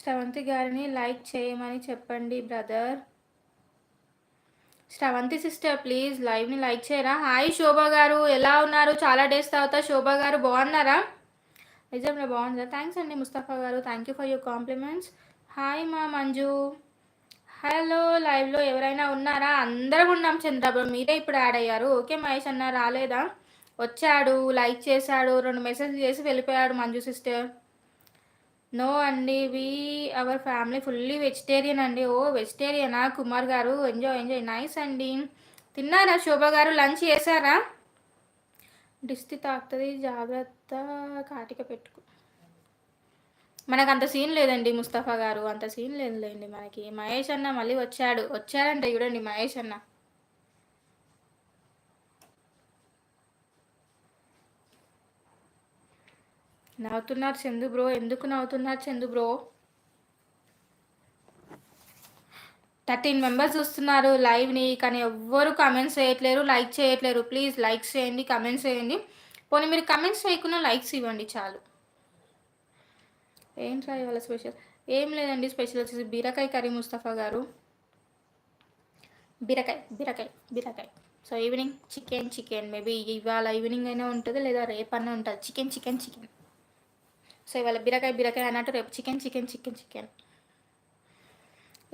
శ్రవంతి గారిని లైక్ చేయమని చెప్పండి బ్రదర్. శ్రవంతి సిస్టర్ ప్లీజ్ లైవ్ని లైక్ చేయరా? హాయ్ శోభ గారు ఎలా ఉన్నారు? చాలా డేస్ తర్వాత శోభ గారు బాగున్నారా? నిజంగా బాగుందా? థ్యాంక్స్ అండి ముస్తఫా గారు. Thank you for your compliments. Hi మా మంజు. హలో లైవ్లో ఎవరైనా ఉన్నారా? అందరం ఉన్నాం చంద్రబాబు. మీరే ఇప్పుడు యాడ్ అయ్యారు. ఓకే మహేష్ అన్న రాలేదా? వచ్చాడు లైక్ చేశాడు రెండు మెసేజ్ చేసి వెళ్ళిపోయాడు మంజు సిస్టర్. నో అండి we our family fully vegetarian అండి. ఓ వెజిటేరియనా? కుమార్ గారు ఎంజాయ్ ఎంజాయ్. నైస్ అండి. తిన్నారా? శోభ గారు లంచ్ చేశారా? డిస్తి తాకుతుంది జాగ్రత్త కాటిక పెట్టుకో. మనకు అంత సీన్ లేదండి ముస్తఫా గారు అంత సీన్ లేదులేండి మనకి. మహేష్ అన్న మళ్ళీ వచ్చాడు. వచ్చాడంటే చూడండి మహేష్ అన్న. నవ్వుతున్నారు చందు బ్రో. ఎందుకు నవ్వుతున్నారు చందు బ్రో? థర్టీన్ మెంబర్స్ చూస్తున్నారు లైవ్ని కానీ ఎవ్వరు కమెంట్స్ చేయట్లేరు లైక్ చేయట్లేరు. ప్లీజ్ లైక్స్ చేయండి కమెంట్స్ చేయండి. పోనీ మీరు కమెంట్స్ చేయకుండా లైక్స్ ఇవ్వండి చాలు. ఏం ట్రై ఇవాళ స్పెషల్? ఏం లేదండి స్పెషల్ వచ్చేసి బీరకాయ కర్రీ ముస్తఫా గారు. బీరకాయ బీరకాయ బీరకాయ. So evening chicken chicken. Maybe ఇవాళ ఈవినింగ్ అయినా ఉంటుంది లేదా రేపన్నా ఉంటుంది? Chicken chicken chicken. సో ఇవాళ బీరకాయ బీరకాయ అన్నట్టు రేపు చికెన్ చికెన్ చికెన్ చికెన్.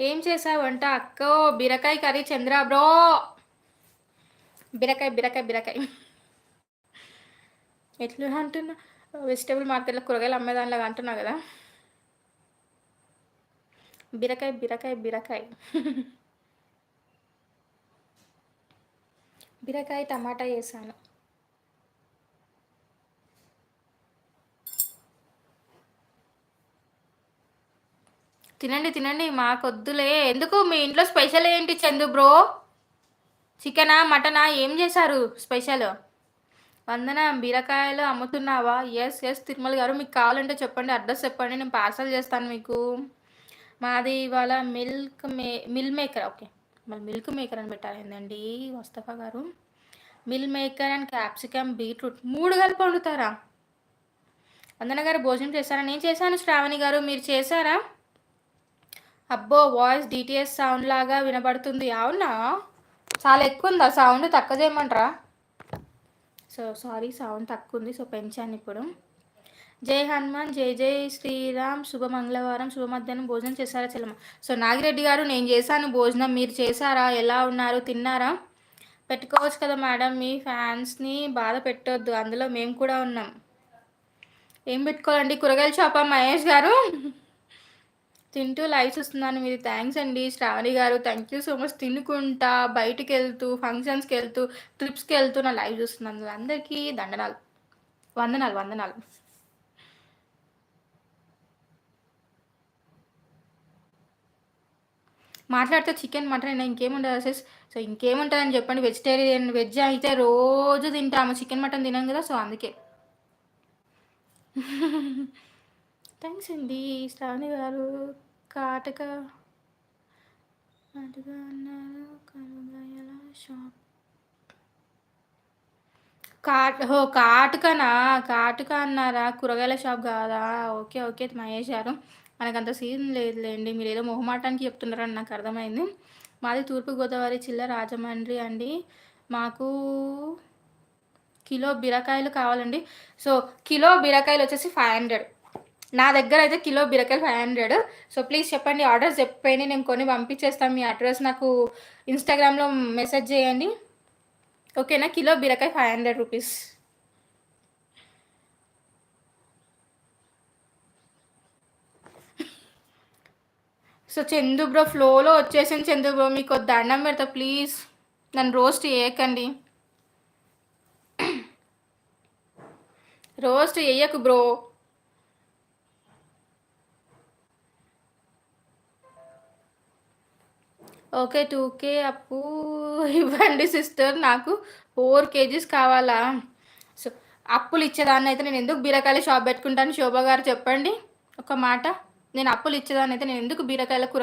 ఏం చేసావంట వంట అక్కో బీరకాయ కర్రీ చంద్ర బ్రో. బీరకాయ బీరకాయ బీరకాయ. ఎట్లా అంటున్నా? వెజిటేబుల్ మార్కెట్లో కూరగాయలు అమ్మేదానిలాగా అంటున్నా కదా. బీరకాయ బీరకాయ బీరకాయ. బీరకాయ టమాటా వేసాను. తినండి తినండి మాకొద్దులే. ఎందుకు? మీ ఇంట్లో స్పెషల్ ఏంటి చందు బ్రో? చికెనా మటనా? ఏం చేశారు స్పెషల్? వందన బీరకాయలు అమ్ముతున్నావా? ఎస్ ఎస్ తిరుమల గారు మీకు కావాలంటే చెప్పండి. అడ్రస్ చెప్పండి నేను పార్సల్ చేస్తాను మీకు. మాది ఇవాళ మిల్క్ మే మిల్ మేకర్ ఓకే. మళ్ళీ మిల్క్ మేకర్ అని పెట్టాలి ఏంటండి వస్తఫా గారు. Meal maker and capsicum beetroot మూడు కలిపి వండుతారా? వందన గారు భోజనం చేశారా? నేను చేశాను శ్రావణి గారు మీరు చేశారా? అబ్బో వాయిస్ డిటిఎస్ సౌండ్ లాగా వినబడుతుంది. అవునా? చాలా ఎక్కువ ఉందా సౌండ్ తక్కువ చేయమంటారా సో సారీ సౌండ్ తక్కువ ఉంది సో పెంచాను ఇప్పుడు. జై హనుమాన్ జై జై శ్రీరామ్ శుభ మంగళవారం శుభ మధ్యాహ్నం భోజనం చేశారా చెల్లమ్మ? సో నాగిరెడ్డి గారు నేను చేశాను భోజనం. మీరు చేశారా? ఎలా ఉన్నారు? తిన్నారా? పెట్టుకోవచ్చు కదా మేడం. మీ ఫ్యాన్స్ని బాధ పెట్టొద్దు. అందులో మేము కూడా ఉన్నాం. ఏం పెట్టుకోవాలండి? కూరగాయల షాపా మహేష్ గారు? తింటూ లైవ్ చూస్తున్నాను. మీరు థ్యాంక్స్ అండి. శ్రావణి గారు థ్యాంక్ యూ సో మచ్ తినుకుంటా బయటికి వెళ్తూ ఫంక్షన్స్కి వెళ్తూ ట్రిప్స్కి వెళ్తూ నా లైవ్ చూస్తున్నాను. అందరికీ దండనాలు. వందనాలు వందనాలు. మాట్లాడితే చికెన్ మటన్ ఇంకేముండదు సెస్ సో ఇంకేముంటుందని చెప్పండి. వెజిటేరియన్ వెజ్ అయితే రోజు తింటాము. చికెన్ మటన్ తినాం కదా. సో అందుకే. థ్యాంక్స్ అండి. శ్రావణి గారు. కాటక. అన్నారు కనుగయల షాప్. కాట్ హో కాటుకనా? కాటుక అన్నారా? కూరగాయల షాప్ కాదా? ఓకే ఓకే మహేష్ గారు. మనకు అంత సీన్ లేదులేండి మీరు ఏదో మొహమాటానికి చెప్తున్నారని నాకు అర్థమైంది. మాది తూర్పుగోదావరి జిల్లా రాజమండ్రి అండి. మాకు కిలో బీరకాయలు కావాలండి. సో కిలో బీరకాయలు వచ్చేసి ఫైవ్ హండ్రెడ్. నా దగ్గర అయితే కిలో బీరకాయలు ఫైవ్ హండ్రెడ్ సో ప్లీజ్ చెప్పండి ఆర్డర్స్ చెప్పండి నేను కొన్ని పంపించేస్తాను మీ అడ్రస్ నాకు ఇన్స్టాగ్రామ్లో మెసేజ్ చేయండి. ఓకేనా కిలో బీరకాయ five hundred rupees so Chandu bro ఫ్లోలో వచ్చేసింది చందు బ్రో మీకు దండం పెడతా ప్లీజ్ నన్ను రోస్ట్ చేయకండి. రోస్ట్ వేయకు బ్రో ఓకే టూ కే అప్పు ఇవ్వండి సిస్టర్. నాకు ఫోర్ కేజీస్ కావాలా? సో అప్పులు ఇచ్చేదాన్ని అయితే నేను ఎందుకు బీరకాయల షాప్ పెట్టుకుంటాను? శోభ గారు చెప్పండి. ఒక మాట. నేను అప్పులు ఇచ్చేదాన్ని అయితే నేను ఎందుకు బీరకాయల కూర